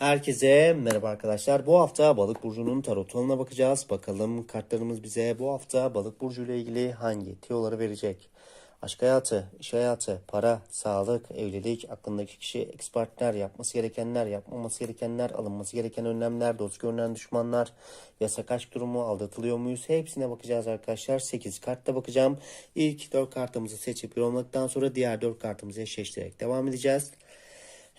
Herkese merhaba arkadaşlar. Bu hafta Balık burcunun tarot falına bakacağız. Bakalım kartlarımız bize bu hafta Balık burcu ile ilgili hangi tiyoları verecek? Aşk hayatı, iş hayatı, para, sağlık, evlilik, aklındaki kişi, ex partner, yapması gerekenler, yapmaması gerekenler, alınması gereken önlemler, dost görünen düşmanlar, yasak aşk durumu, aldatılıyor muyuz? Hepsine bakacağız arkadaşlar. 8 kartta bakacağım. İlk 4 kartımızı seçip yorumladıktan sonra diğer 4 kartımızı eşleştirerek devam edeceğiz.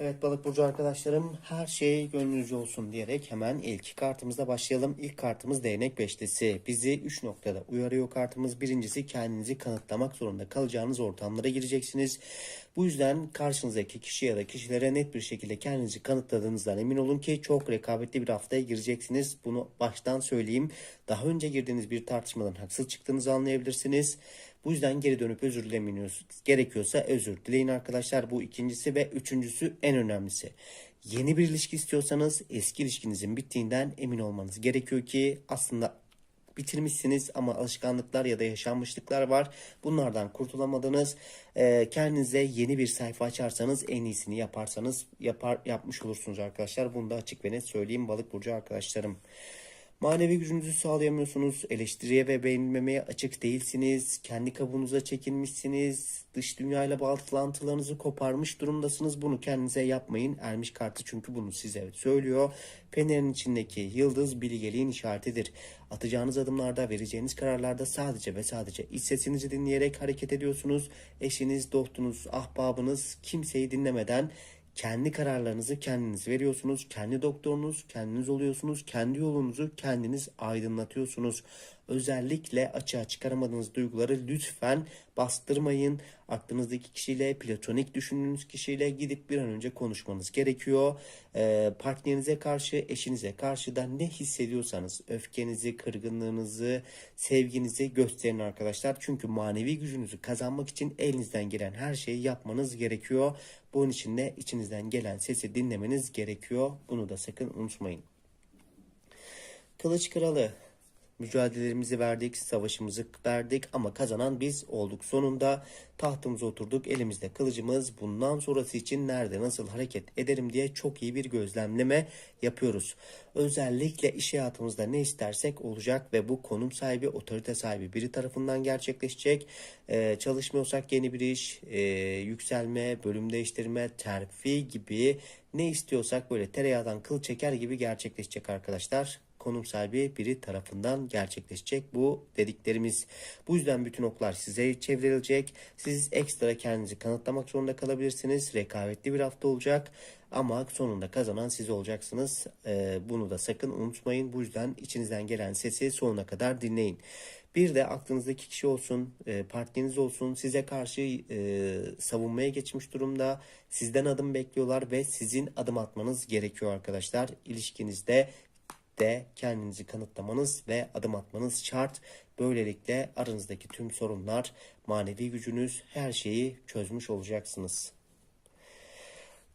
Evet balık burcu arkadaşlarım her şey gönlünüzce olsun diyerek hemen ilk kartımızla başlayalım. İlk kartımız değnek beşlisi. Bizi 3 noktada uyarıyor kartımız. Birincisi kendinizi kanıtlamak zorunda kalacağınız ortamlara gireceksiniz. Bu yüzden karşınızdaki kişi ya da kişilere net bir şekilde kendinizi kanıtladığınızdan emin olun ki çok rekabetli bir haftaya gireceksiniz. Bunu baştan söyleyeyim. Daha önce girdiğiniz bir tartışmadan haksız çıktığınızı anlayabilirsiniz. Bu yüzden geri dönüp özür dilemiyorsunuz. Gerekiyorsa özür dileyin arkadaşlar. Bu ikincisi ve üçüncüsü en önemlisi. Yeni bir ilişki istiyorsanız eski ilişkinizin bittiğinden emin olmanız gerekiyor ki aslında bitirmişsiniz ama alışkanlıklar ya da yaşanmışlıklar var. Bunlardan kurtulamadınız. Ee, kendinize yeni bir sayfa açarsanız en iyisini yaparsanız yapar yapmış olursunuz arkadaşlar. Bunu da açık ve net söyleyeyim balık burcu arkadaşlarım. Manevi gücünüzü sağlayamıyorsunuz. Eleştiriye ve beğenilmemeye açık değilsiniz. Kendi kabuğunuza çekilmişsiniz. Dış dünyayla bağlantılarınızı koparmış durumdasınız. Bunu kendinize yapmayın. Ermiş kartı çünkü bunu size söylüyor. Fener'in içindeki yıldız bilgeliğin işaretidir. Atacağınız adımlarda, vereceğiniz kararlarda sadece ve sadece iç sesinizi dinleyerek hareket ediyorsunuz. Eşiniz, dostunuz, ahbabınız kimseyi dinlemeden kendi kararlarınızı kendiniz veriyorsunuz. Kendi doktorunuz kendiniz oluyorsunuz. Kendi yolunuzu kendiniz aydınlatıyorsunuz. Özellikle açığa çıkaramadığınız duyguları lütfen bastırmayın. Aklınızdaki kişiyle, platonik düşündüğünüz kişiyle gidip bir an önce konuşmanız gerekiyor. Ee, partnerinize karşı, eşinize karşı da ne hissediyorsanız öfkenizi, kırgınlığınızı, sevginizi gösterin arkadaşlar. Çünkü manevi gücünüzü kazanmak için elinizden gelen her şeyi yapmanız gerekiyor. Bunun için de içinizden gelen sesi dinlemeniz gerekiyor. Bunu da sakın unutmayın. Kılıç Kralı Mücadelelerimizi verdik, savaşımızı verdik ama kazanan biz olduk. Sonunda tahtımıza oturduk, elimizde kılıcımız. Bundan sonrası için nerede, nasıl hareket ederim diye çok iyi bir gözlemleme yapıyoruz. Özellikle iş hayatımızda ne istersek olacak ve bu konum sahibi, otorite sahibi biri tarafından gerçekleşecek. Ee, çalışmıyorsak yeni bir iş, e, yükselme, bölüm değiştirme, terfi gibi ne istiyorsak böyle tereyağdan kıl çeker gibi gerçekleşecek arkadaşlar konum sahibi biri tarafından gerçekleşecek bu dediklerimiz. Bu yüzden bütün oklar size çevrilecek. Siz ekstra kendinizi kanıtlamak zorunda kalabilirsiniz. Rekabetli bir hafta olacak. Ama sonunda kazanan siz olacaksınız. Ee, bunu da sakın unutmayın. Bu yüzden içinizden gelen sesi sonuna kadar dinleyin. Bir de aklınızdaki kişi olsun, e, partneriniz olsun size karşı e, savunmaya geçmiş durumda. Sizden adım bekliyorlar ve sizin adım atmanız gerekiyor arkadaşlar. İlişkinizde de kendinizi kanıtlamanız ve adım atmanız şart. Böylelikle aranızdaki tüm sorunlar, manevi gücünüz, her şeyi çözmüş olacaksınız.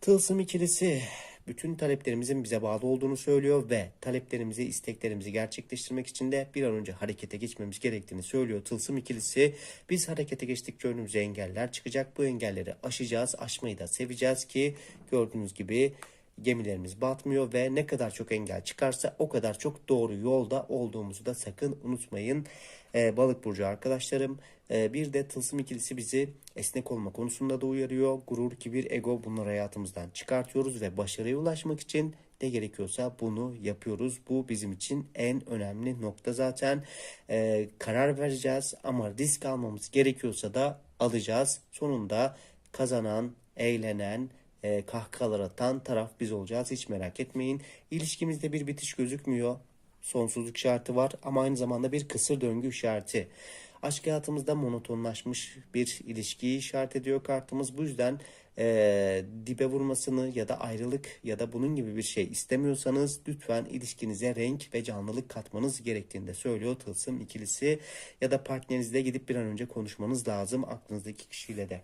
Tılsım ikilisi bütün taleplerimizin bize bağlı olduğunu söylüyor ve taleplerimizi, isteklerimizi gerçekleştirmek için de bir an önce harekete geçmemiz gerektiğini söylüyor. Tılsım ikilisi biz harekete geçtikçe önümüze engeller çıkacak. Bu engelleri aşacağız, aşmayı da seveceğiz ki gördüğünüz gibi gemilerimiz batmıyor ve ne kadar çok engel çıkarsa o kadar çok doğru yolda olduğumuzu da sakın unutmayın. Ee, balık burcu arkadaşlarım ee, bir de tılsım ikilisi bizi esnek olma konusunda da uyarıyor. Gurur, kibir, ego bunları hayatımızdan çıkartıyoruz ve başarıya ulaşmak için ne gerekiyorsa bunu yapıyoruz. Bu bizim için en önemli nokta zaten. Ee, karar vereceğiz ama risk almamız gerekiyorsa da alacağız. Sonunda kazanan, eğlenen, e, kahkahalar atan taraf biz olacağız. Hiç merak etmeyin. İlişkimizde bir bitiş gözükmüyor. Sonsuzluk şartı var ama aynı zamanda bir kısır döngü işareti. Aşk hayatımızda monotonlaşmış bir ilişkiyi işaret ediyor kartımız. Bu yüzden e, dibe vurmasını ya da ayrılık ya da bunun gibi bir şey istemiyorsanız lütfen ilişkinize renk ve canlılık katmanız gerektiğini de söylüyor Tılsım ikilisi ya da partnerinizle gidip bir an önce konuşmanız lazım aklınızdaki kişiyle de.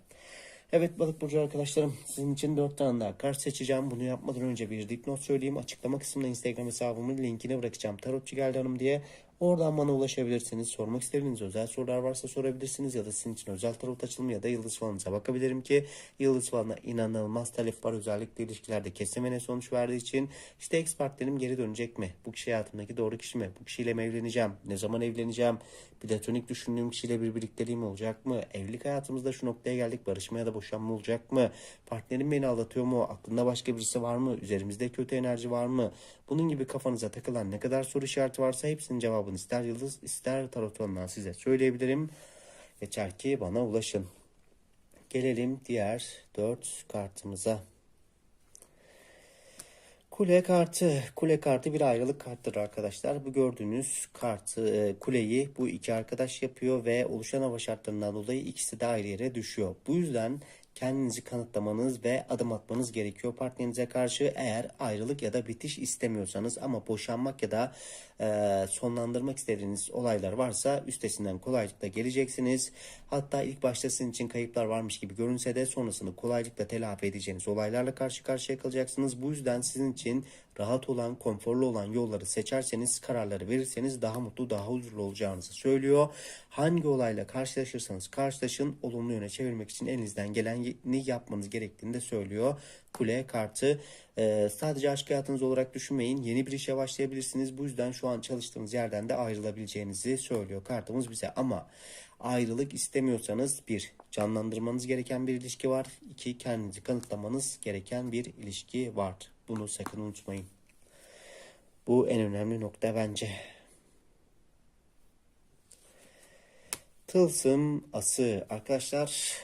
Evet balık burcu arkadaşlarım sizin için 4 tane daha kart seçeceğim. Bunu yapmadan önce bir dipnot söyleyeyim. Açıklama kısmında Instagram hesabımın linkini bırakacağım. Tarotçu geldi hanım diye. Oradan bana ulaşabilirsiniz. Sormak istediğiniz özel sorular varsa sorabilirsiniz. Ya da sizin için özel tarot açılımı ya da yıldız falanıza bakabilirim ki yıldız falına inanılmaz talep var. Özellikle ilişkilerde kesemene sonuç verdiği için. işte ex partnerim geri dönecek mi? Bu kişi hayatımdaki doğru kişi mi? Bu kişiyle mi evleneceğim? Ne zaman evleneceğim? Platonik düşündüğüm kişiyle bir birlikteliğim olacak mı? Evlilik hayatımızda şu noktaya geldik. Barışma ya da boşanma olacak mı? Partnerim beni aldatıyor mu? Aklında başka birisi var mı? Üzerimizde kötü enerji var mı? Bunun gibi kafanıza takılan ne kadar soru işareti varsa hepsinin cevabını ister yıldız ister tarot alanından size söyleyebilirim. Yeter ki bana ulaşın. Gelelim diğer dört kartımıza. Kule kartı. Kule kartı bir ayrılık kartıdır arkadaşlar. Bu gördüğünüz kartı e, kuleyi bu iki arkadaş yapıyor ve oluşan hava şartlarından dolayı ikisi de ayrı yere düşüyor. Bu yüzden kendinizi kanıtlamanız ve adım atmanız gerekiyor partnerinize karşı eğer ayrılık ya da bitiş istemiyorsanız ama boşanmak ya da e, sonlandırmak istediğiniz olaylar varsa üstesinden kolaylıkla geleceksiniz. Hatta ilk başta sizin için kayıplar varmış gibi görünse de sonrasını kolaylıkla telafi edeceğiniz olaylarla karşı karşıya kalacaksınız. Bu yüzden sizin için rahat olan, konforlu olan yolları seçerseniz, kararları verirseniz daha mutlu, daha huzurlu olacağınızı söylüyor. Hangi olayla karşılaşırsanız karşılaşın, olumlu yöne çevirmek için elinizden geleni yapmanız gerektiğini de söylüyor. Kule kartı ee, sadece aşk hayatınız olarak düşünmeyin. Yeni bir işe başlayabilirsiniz. Bu yüzden şu an çalıştığınız yerden de ayrılabileceğinizi söylüyor kartımız bize. Ama ayrılık istemiyorsanız bir canlandırmanız gereken bir ilişki var. İki kendinizi kanıtlamanız gereken bir ilişki var. Bunu sakın unutmayın. Bu en önemli nokta bence. Tılsım ası arkadaşlar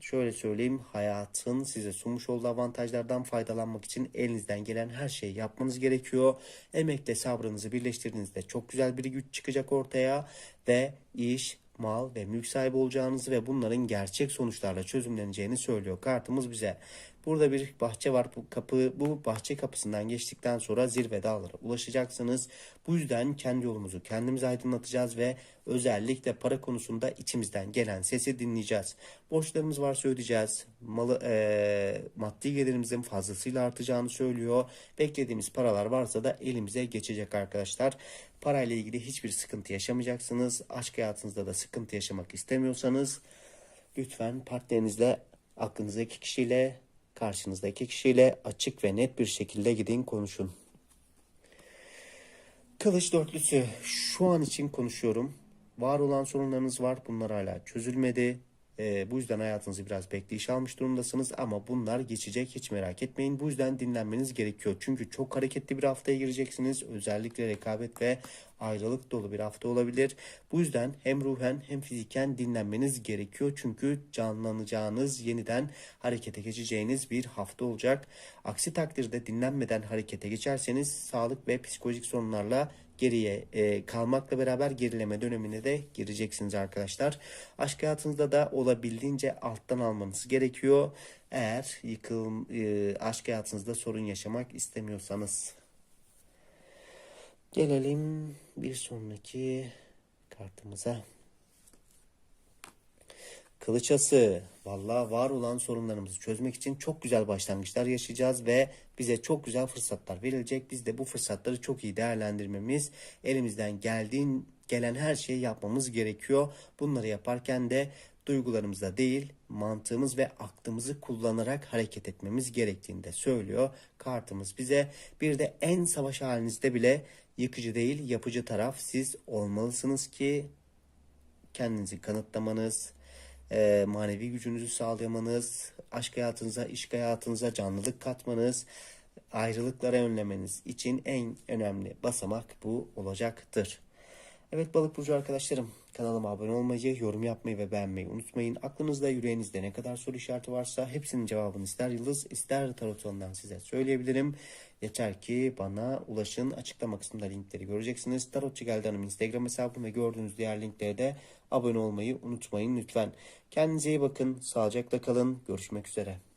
şöyle söyleyeyim hayatın size sunmuş olduğu avantajlardan faydalanmak için elinizden gelen her şeyi yapmanız gerekiyor. Emekle sabrınızı birleştirdiğinizde çok güzel bir güç çıkacak ortaya ve iş, mal ve mülk sahibi olacağınızı ve bunların gerçek sonuçlarla çözümleneceğini söylüyor kartımız bize. Burada bir bahçe var. Bu kapı bu bahçe kapısından geçtikten sonra zirve dağlara ulaşacaksınız. Bu yüzden kendi yolumuzu kendimiz aydınlatacağız ve özellikle para konusunda içimizden gelen sesi dinleyeceğiz. Borçlarımız varsa ödeyeceğiz. Malı, e, maddi gelirimizin fazlasıyla artacağını söylüyor. Beklediğimiz paralar varsa da elimize geçecek arkadaşlar. Parayla ilgili hiçbir sıkıntı yaşamayacaksınız. Aşk hayatınızda da sıkıntı yaşamak istemiyorsanız lütfen partnerinizle aklınızdaki kişiyle karşınızdaki kişiyle açık ve net bir şekilde gidin konuşun. Kılıç dörtlüsü şu an için konuşuyorum. Var olan sorunlarınız var. Bunlar hala çözülmedi. E, bu yüzden hayatınızı biraz bekleyiş almış durumdasınız ama bunlar geçecek hiç merak etmeyin. Bu yüzden dinlenmeniz gerekiyor. Çünkü çok hareketli bir haftaya gireceksiniz. Özellikle rekabet ve ayrılık dolu bir hafta olabilir. Bu yüzden hem ruhen hem fiziken dinlenmeniz gerekiyor. Çünkü canlanacağınız, yeniden harekete geçeceğiniz bir hafta olacak. Aksi takdirde dinlenmeden harekete geçerseniz sağlık ve psikolojik sorunlarla geriye e, kalmakla beraber gerileme dönemine de gireceksiniz arkadaşlar. Aşk hayatınızda da olabildiğince alttan almanız gerekiyor. Eğer yıkıl e, aşk hayatınızda sorun yaşamak istemiyorsanız. Gelelim bir sonraki kartımıza. Kılıçası. Valla var olan sorunlarımızı çözmek için çok güzel başlangıçlar yaşayacağız ve bize çok güzel fırsatlar verilecek. Biz de bu fırsatları çok iyi değerlendirmemiz, elimizden geldiğin gelen her şeyi yapmamız gerekiyor. Bunları yaparken de duygularımızda değil, mantığımız ve aklımızı kullanarak hareket etmemiz gerektiğini de söylüyor kartımız bize. Bir de en savaş halinizde bile yıkıcı değil, yapıcı taraf siz olmalısınız ki kendinizi kanıtlamanız, e, manevi gücünüzü sağlamanız, aşk hayatınıza, iş hayatınıza canlılık katmanız, ayrılıklara önlemeniz için en önemli basamak bu olacaktır. Evet balık burcu arkadaşlarım kanalıma abone olmayı, yorum yapmayı ve beğenmeyi unutmayın. Aklınızda yüreğinizde ne kadar soru işareti varsa hepsinin cevabını ister yıldız ister tarotondan size söyleyebilirim. Yeter ki bana ulaşın. Açıklama kısmında linkleri göreceksiniz. Tarotçu Geldi Hanım Instagram hesabım ve gördüğünüz diğer linklere de abone olmayı unutmayın lütfen. Kendinize iyi bakın. Sağlıcakla kalın. Görüşmek üzere.